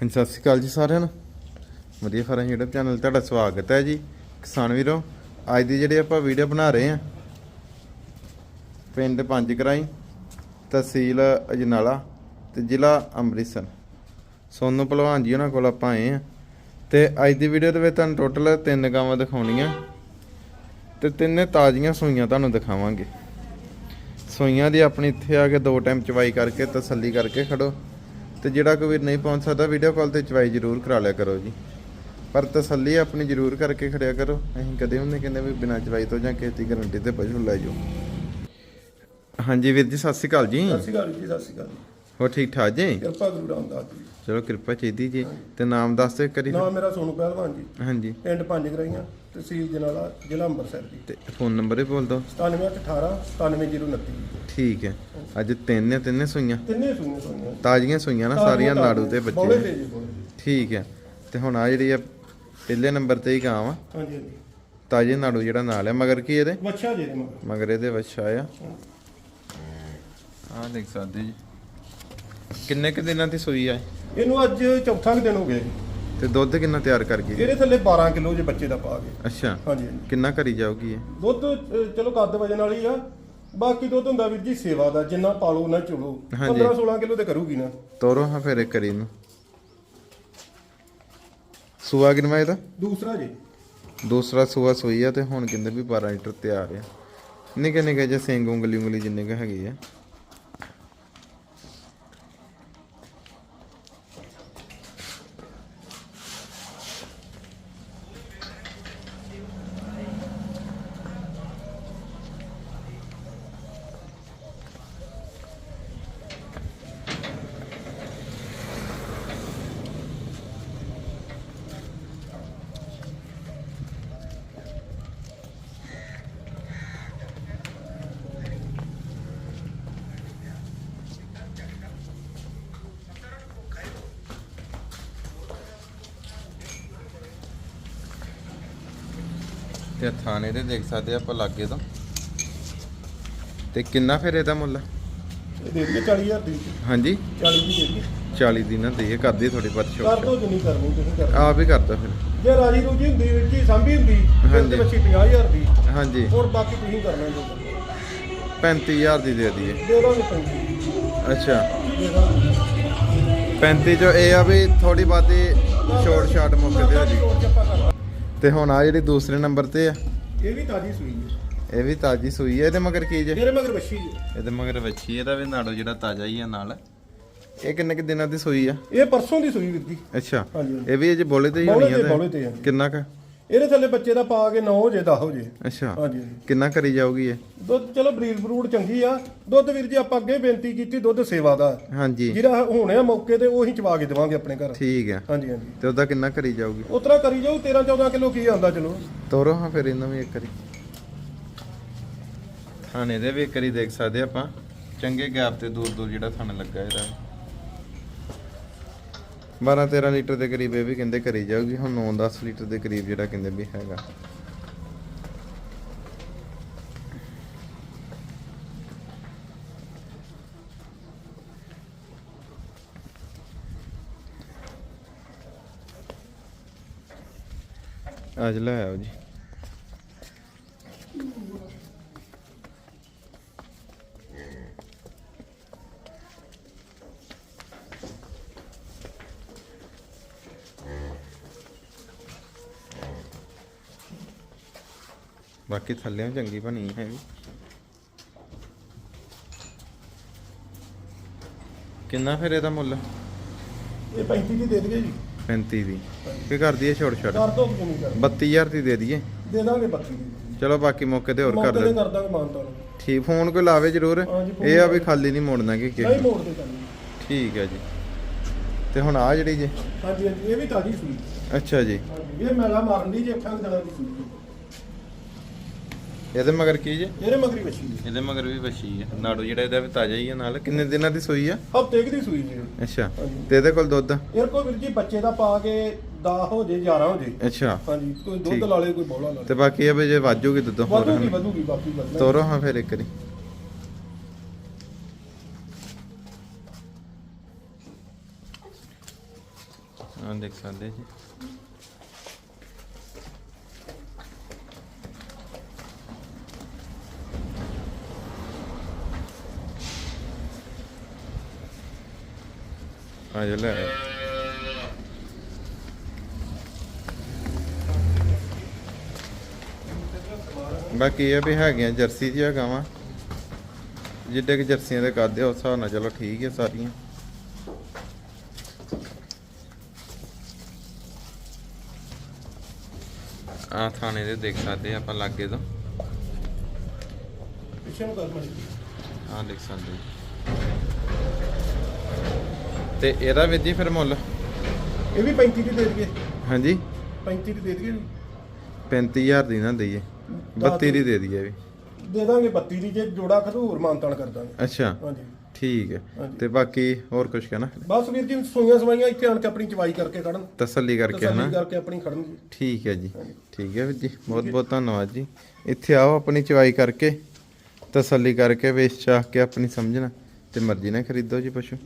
ਹਾਂਜੀ, ਸਤਿ ਸ਼੍ਰੀ ਅਕਾਲ ਜੀ ਸਾਰਿਆਂ ਨੂੰ। ਵਧੀਆ ਫਾਰਮ YouTube ਚੈਨਲ ਤੇ ਤੁਹਾਡਾ ਸਵਾਗਤ ਹੈ ਜੀ। ਕਿਸਾਨ ਵੀਰੋ, ਅੱਜ ਦੀ ਜਿਹੜੀ ਆਪਾਂ ਵੀਡੀਓ ਬਣਾ ਰਹੇ ਹਾਂ, ਪਿੰਡ ਪੰਜ ਕਰਾਈ ਤਹਿਸੀਲ ਅਜਨਾਲਾ ਤੇ ਜ਼ਿਲ੍ਹਾ ਅੰਮ੍ਰਿਤਸਰ। ਸੋਨੂੰ ਪਹਿਲਵਾਨ ਜੀ ਉਹਨਾਂ ਕੋਲ ਆਪਾਂ ਆਏ ਆ ਤੇ ਅੱਜ ਦੀ ਵੀਡੀਓ ਦੇ ਵਿੱਚ ਤੁਹਾਨੂੰ ਟੋਟਲ ਤਿੰਨ ਗਾਵਾਂ ਦਿਖਾਉਣੀਆਂ ਤੇ ਤਿੰਨੇ ਤਾਜ਼ੀਆਂ ਸੂਈਆਂ ਤੁਹਾਨੂੰ ਦਿਖਾਵਾਂਗੇ। ਸੂਈਆਂ ਦੀ ਆਪਣੀ ਇੱਥੇ ਆ ਕੇ ਦੋ ਟਾਈਮ ਚਵਾਈ ਕਰਕੇ ਤਸੱਲੀ ਕਰਕੇ ਖੜੋ। ਤੇ ਜਿਹੜਾ ਕੋਈ ਵੀਰ ਨਹੀਂ ਪਹੁੰਚ ਸਕਦਾ ਵੀਡੀਓ ਕਾਲ ਤੇ ਚਵਾਈ ਜ਼ਰੂਰ ਕਰਾ ਲਿਆ ਕਰੋ ਜੀ। ਪਰ ਤਸੱਲੀ ਆਪਣੀ ਜ਼ਰੂਰ ਕਰਕੇ ਖੜਿਆ ਕਰੋ। ਅਸੀਂ ਕਦੇ ਉਹਨੇ ਕਹਿੰਦੇ ਵੀ ਬਿਨਾਂ ਚਵਾਈ ਤੋਂ ਜਾਂ ਕਿਸੇ ਦੀ ਗਾਰੰਟੀ ਤੇ ਪਸ਼ੂ ਲੈ ਜਾਓ। ਹਾਂਜੀ ਵੀਰ ਜੀ, ਸਤਿ ਸ਼੍ਰੀ ਅਕਾਲ ਜੀ। ਸਤਿ ਸ਼੍ਰੀ ਅਕਾਲ ਜੀ, ਸਤਿ ਸ਼੍ਰੀ ਅਕਾਲ। ਹੋਰ ਠੀਕ ਠਾਕ ਜੀ? ਕਿਰਪਾ ਗੁਰੂ ਰਾਮਦਾਸ ਜੀ। ਚਲੋ ਕਿਰਪਾ ਚਾਹੀਦੀ ਜੀ। ਤੇ ਨਾਮ ਦੱਸ ਦਿਓ ਕਰੀ ਨਾਮ ਮੇਰਾ ਸੋਨੂ ਪਹਿਲਵਾਨ ਜੀ। ਹਾਂਜੀ। ਪਿੰਡ ਪੰਜ ਗਰਾਈਆਂ ਤਹਿਸੀਲ ਜਨਾਲਾ ਜ਼ਿਲ੍ਹਾ ਅੰਮ੍ਰਿਤਸਰ ਜੀ। ਤੇ ਫੋਨ ਨੰਬਰ ਹੀ ਬੋਲ ਦਿਓ। 9718 97029 ਠੀਕ ਹੈ। ਅੱਜ ਤਿੰਨ ਤਿੰਨੇ ਸੂਈਆਂ? ਤਿੰਨੇ ਸੁਣੀਆਂ ਸੁਣੀਆਂ ਤਾਜ਼ੀਆਂ ਸੂਈਆਂ ਨਾ ਸਾਰੀਆਂ ਨਾੜੂ ਤੇ ਬੱਚੇ। ਠੀਕ ਹੈ। ਤੇ ਹੁਣ ਆ ਜਿਹੜੀ ਆ ਪਹਿਲੇ ਨੰਬਰ ਤੇ ਹੀ ਗਾਂ ਵਾ ਹਾਂਜੀ ਹਾਂਜੀ। ਤਾਜੇ ਨਾੜੂ ਜਿਹੜਾ ਨਾਲ ਹੈ ਮਗਰ ਕੀ ਇਹਦੇ? ਬੱਚਾ ਜੀ ਮਗਰ ਇਹਦੇ ਵੱਛਾ ਆ। ਆਹ ਦੇਖ ਸਕਦੇ ਜੀ। ਕਿੰਨੇ ਕੁ ਦਿਨਾਂ ਦੀ ਸੂਈ ਆ ਇਹ? ਇਹਨੂੰ ਅੱਜ ਚੌਥਾ ਕੁ ਦਿਨ ਹੋ ਗਿਆ ਜੀ। ਤੇ ਦੁੱਧ ਕਿੰਨਾ ਤਿਆਰ ਕਰ ਗਈ? ਇਹਦੇ ਥੱਲੇ 12 ਕਿਲੋ ਜੇ ਬੱਚੇ ਦਾ ਪਾ ਗਏ ਅੱਛਾ। ਹਾਂਜੀ ਹਾਂਜੀ। ਕਿੰਨਾ ਕਰੀ ਜਾਊਗੀ ਇਹ? ਦੁੱਧ ਅਹ, ਚਲੋ ਕੱਦ ਵਜਨ ਵਾਲੀ ਆ। ਬਾਕੀ ਦੁੱਧ ਹੁੰਦਾ ਵੀਰ ਜੀ ਸੇਵਾ ਦਾ ਜਿੰਨਾ ਪਾਲੋ ਉਹਨਾਂ ਚੁਲੋ। ਹਾਂਜੀ। 15 16 ਕਿਲੋ ਤੇ ਕਰੂਗੀ ਨਾ। ਤੋਰੋ ਹਾਂ ਫਿਰ ਇੱਕ ਕਰੀ ਨੂੰ। ਸੂਆ ਕਿੰਨਾ ਇਹਦਾ? ਦੂਸਰਾ ਜੀ। ਦੂਸਰਾ ਸੂਆ ਸੂਈ ਆ ਤੇ ਹੁਣ ਕਹਿੰਦੇ ਵੀ 12 ਲੀਟਰ ਤਿਆਰ ਆ। ਨਿੱਕੇ ਨਿੱਕੇ ਜੇ ਸਿੰਘ ਉਂਗਲੀ ਉਂਗਲੀ ਜਿੰਨੇ ਕ ਹੈਗੇ ਆ। ਤੇ ਥਾਣੇ ਦੇ ਦੇਖ ਸਕਦੇ ਆਪਾਂ ਲਾਗੇ ਤੋਂ। ਤੇ ਕਿੰਨਾ ਫਿਰ ਇਹਦਾ ਮੁੱਲ? ਇਹ ਦੇ ਦਈਏ 40000 ਦੀ। ਹਾਂਜੀ। 40 ਦੀ ਦੇ ਦਈਏ 40 ਦੀ ਨਾ ਕਰਦੀ ਕਰ ਦੋ ਜਿੰਨੀ ਕਰਨੀ ਤੁਸੀਂ ਕਰ ਆਪ ਹੀ ਕਰਦਾ ਫਿਰ। ਜੇ ਰਾਜੀ ਰੂਜੀ ਹੁੰਦੀ ਵੀਰ ਜੀ ਸਾਂਭੀ ਹੁੰਦੀ। ਤੇ ਬੱਚੀ 50000 ਦੀ। ਹਾਂਜੀ। ਹੁਣ ਬਾਕੀ ਤੁਸੀਂ ਕਰਨਾ ਜੋ 35000 ਦੀ ਦੇ ਦਈਏ। ਦੇ ਦਾਂਗੇ ਪੈਂਤੀ। ਅੱਛਾ। ਦੇ ਦਾਂਗੇ। 35 ਚੋਂ ਇਹ ਆ ਵੀ ਥੋੜੀ ਬਾਤੀ ਸ਼ੋਰਟ ਸ਼ਾਟ ਮੌਕੇ ਤੇ ਹੋ ਜੀ। ਤੇ ਹੁਣ ਆ ਜਿਹੜੀ ਦੂਸਰੇ ਨੰਬਰ ਤੇ ਆ। ਇਹ ਵੀ ਤਾਜੀ ਸੂਈ ਹੈ। ਇਹ ਵੀ ਤਾਜੀ ਸੂਈ ਹੈ ਇਹਦੇ ਮਗਰ ਕੀ ਜੇ? ਮੇਰੇ ਮਗਰ ਬੱਛੀ ਜੀ। ਇਹਦੇ ਮਗਰ ਵੱਛੀ ਇਹਦਾ ਵੀ ਨਾੜੋ ਜਿਹੜਾ ਤਾਜ਼ਾ ਹੀ ਆ ਨਾਲ। ਇਹ ਕਿੰਨੇ ਕਿ ਦਿਨਾਂ ਦੀ ਸੂਈ ਆ? ਇਹ ਪਰਸੋਂ ਦੀ ਸੂਈ ਵੀਰ ਜੀ ਅੱਛਾ। ਹਾਂਜੀ। ਇਹ ਵੀ ਅਜੇ ਬੋਲੇ ਤੇ ਹੀ ਬੌਲੇ ਹੋਣੀ ਤੇ ਆ ਬੌਲੇ ਤੇ ਤੇ ਆ। ਕਿੰਨਾ ਕ? ਇਹਦੇ ਥੱਲੇ ਬੱਚੇ ਦਾ ਪਾ ਕੇ 9 ਹੋ ਜੇ 10 ਹੋ ਜੇ। ਅੱਛਾ। ਹਾਂਜੀ। ਹਾਂਜੀ ਕਿੰਨਾ ਕਰੀ ਜਾਊਗੀ ਇਹ? ਦੁੱਧ ਚਲੋ ਬਰੀਡ ਬਰੂਡ ਚੰਗੀ ਆ। ਦੁੱਧ ਵੀਰ ਜੀ ਆਪਾਂ ਅੱਗੇ ਬੇਨਤੀ ਕੀਤੀ ਦੁੱਧ ਸੇਵਾ ਦਾ। ਹਾਂਜੀ। ਜਿਹੜਾ ਹੋਣੇ ਆ ਮੌਕੇ ਤੇ ਉਹੀ ਚਵਾ ਕੇ ਦੇਵਾਂਗੇ ਆਪਣੇ ਘਰ। ਠੀਕ ਹੈ ਹਾਂਜੀ ਹਾਂਜੀ। ਤੇ ਉਹਦਾ ਕਿੰਨਾ ਕਰੀ ਜਾਊਗੀ? ਉਤਰਾ ਕਰੀ ਜਾਊ 13 14 ਕਿਲੋ ਕੀ ਆਉਂਦਾ ਚਲੋ। ਤੋਰੋ ਹਾਂ ਫਿਰ ਇਹਨਾਂ ਵੀ ਇੱਕ ਵਾਰੀ। ਥਾਣੇ ਦੇ ਵੀ ਇੱਕ ਵਾਰੀ ਦੇਖ ਸਕਦੇ ਆਪਾਂ। ਚੰਗੇ ਗੈਪ ਤੇ ਦੂਰ ਦੂਰ ਜਿਹੜਾ ਥਾਣਾ ਲੱਗਾ ਇਹਦਾ। 12 13 ਲੀਟਰ ਦੇ ਕਰੀਬ ਇਹ ਵੀ ਕਹਿੰਦੇ ਕਰੀ ਜਾਊਗੀ, ਹੁਣ 9 10 ਲੀਟਰ ਦੇ ਕਰੀਬ ਜਿਹੜਾ ਕਹਿੰਦੇ ਵੀ ਹੈਗਾ। ਅੱਜ ਲੈ ਆਓ ਜੀ। ਬਾਕੀ ਥੱਲਿਆਂ ਚੰਗੀ ਬਣੀ ਹੈ ਵੀ ਕਿੰਨਾ ਫਿਰ ਇਹਦਾ ਮੁੱਲ? ਇਹ 35 ਦੀ ਦੇ ਦਈਏ ਜੀ। 35 ਦੀ। ਕੀ ਕਰਦੀ ਹੈ ਛੋੜ ਛੋੜ ਕਰ ਦੋ ਕਿ ਨਹੀਂ ਕਰ? 32000 ਦੀ ਦੇ ਦਈਏ। ਦੇ ਦਾਂਗੇ 32 ਦੀ। ਚਲੋ ਬਾਕੀ ਮੌਕੇ ਤੇ ਹੋਰ ਕਰ ਕਰ ਦਾਂਗੇ ਮਾਨਤਾ ਨੂੰ ਠੀਕ ਫੋਨ ਕੋਈ ਲਾਵੇ ਜ਼ਰੂਰ। ਇਹ ਆ ਵੀ ਖਾਲੀ ਨਹੀਂ ਮੋੜਨਾ ਕਿ ਨਹੀਂ ਕਰਨੀ ਠੀਕ ਹੈ ਜੀ। ਤੇ ਹੁਣ ਆ ਜਿਹੜੀ ਜੀ। ਹਾਂਜੀ ਹਾਂਜੀ ਇਹ ਵੀ ਤਾਜੀ ਸੂਈ। ਅੱਛਾ ਜੀ। ਇਹ ਮੈਲਾ ਮਾਰਨ ਦੀ ਜੇ ਅੱਖਾਂ ਦੀ ਸੂਈ। ਇਹਦੇ ਮਗਰ ਕੀ ਜੀ? ਇਹਦੇ ਮਗਰੀ ਬੱਛੀ ਜੀ। ਇਹਦੇ ਮਗਰ ਵੀ ਵੱਛੀ ਹੈ ਨਾੜੂ ਜਿਹੜਾ ਇਹਦਾ ਵੀ ਤਾਜ਼ਾ ਹੀ ਹੈ ਨਾਲ। ਕਿੰਨੇ ਦਿਨਾਂ ਦੀ ਸੂਈ ਆ? ਹਫ਼ਤੇ ਦੀ ਸੂਈ ਜੀ। ਅੱਛਾ। ਹਾਂਜੀ। ਤੇ ਇਹਦੇ ਕੋਲ ਦੁੱਧ? ਇਹ ਕੋ ਵੀਰ ਜੀ ਬੱਚੇ ਦਾ ਪਾ ਕੇ 10 ਹੋ ਜੇ 11 ਹੋ ਜੇ। ਅੱਛਾ। ਹਾਂਜੀ ਕੋਈ ਦੁੱਧ ਠੀਕ। ਲਾ ਲੇ ਕੋਈ ਬੋਲਾ ਲਾ ਤੇ ਲੇ ਬਾਕੀ ਇਹ ਵੀ ਜੇ ਵਾਜੂਗੀ ਦੁੱਧ ਹੋਰ ਵਧੂਗੀ ਹਨ ਵਧੂਗੀ ਬਾਕੀ ਵਧਣਾ। ਤੋਰੋ ਹਾਂ ਫਿਰ ਇੱਕ ਵਾਰੀ। ਆਹ ਦੇਖ ਸਕਦੇ ਜੀ। ਆ ਜਾ ਲੈ ਆਇਆ। ਬਾਕੀ ਇਹ ਵੀ ਹੈਗੀਆਂ ਜਰਸੀ ਦੀਆਂ ਗਾਵਾਂ ਜਿੱਡੇ ਕਿ ਜਰਸੀਆਂ ਦੇ ਕਰਦੇ ਉਸ ਹਿਸਾਬ ਨਾਲ ਚਲੋ ਠੀਕ ਹੈ ਸਾਰੀਆਂ ਆ ਥਾਣੇ ਦੇ ਦੇਖ ਸਕਦੇ ਆਪਾਂ ਲਾਗੇ ਤੋਂ ਪਿੱਛੇ ਨੂੰ ਕਰ ਮੜੀ ਆ ਦੇਖ ਸਕਦੇ। ਤੇ ਇਹਦਾ ਵੀਰ ਜੀ ਫਿਰ ਮੁੱਲ। ਇਹ ਵੀ 35 ਦੀ ਦੇ ਦਈਏ। ਹਾਂਜੀ। 35 ਦੀ ਦੇ ਦਈਏ 35000 ਦੀ ਨਾ ਦਈਏ। 32 ਦੀ ਦੇ ਦਈਏ। ਵੀ। ਦੇ ਦਾਂਗੇ 32 ਦੀ ਜੇ ਜੋੜਾ ਖਦੂਰ ਮਾਨਤਾਨ ਕਰ ਦਾਂਗੇ। ਅੱਛਾ। ਹਾਂਜੀ। ਠੀਕ ਹੈ। ਤੇ ਬਾਕੀ ਹੋਰ ਕੁਝ ਕਹਿਣਾ? ਬਸ ਵੀਰ ਜੀ ਸੋਈਆਂ ਸਵਾਈਆਂ ਇੱਥੇ ਆਣ ਕੇ ਆਪਣੀ ਚਵਾਈ ਕਰਕੇ ਖੜਨ। ਤਸੱਲੀ ਕਰਕੇ ਹਨਾ? ਤਸੱਲੀ ਕਰਕੇ ਆਪਣੀ ਖੜਨਗੇ ਠੀਕ ਹੈ ਜੀ। ਠੀਕ ਹੈ ਵੀਰ ਜੀ। ਬਹੁਤ ਬਹੁਤ ਧੰਨਵਾਦ ਜੀ। ਇੱਥੇ ਆਓ ਆਪਣੀ ਚਵਾਈ ਕਰਕੇ ਤਸੱਲੀ ਕਰਕੇ ਵੇਚ ਚਾਹ ਕੇ ਆਪਣੀ ਸਮਝਣਾ। ਤੇ ਮਰਜ਼ੀ ਨਾਲ ਖਰੀਦੋ ਜੀ ਪਸ਼ੂ।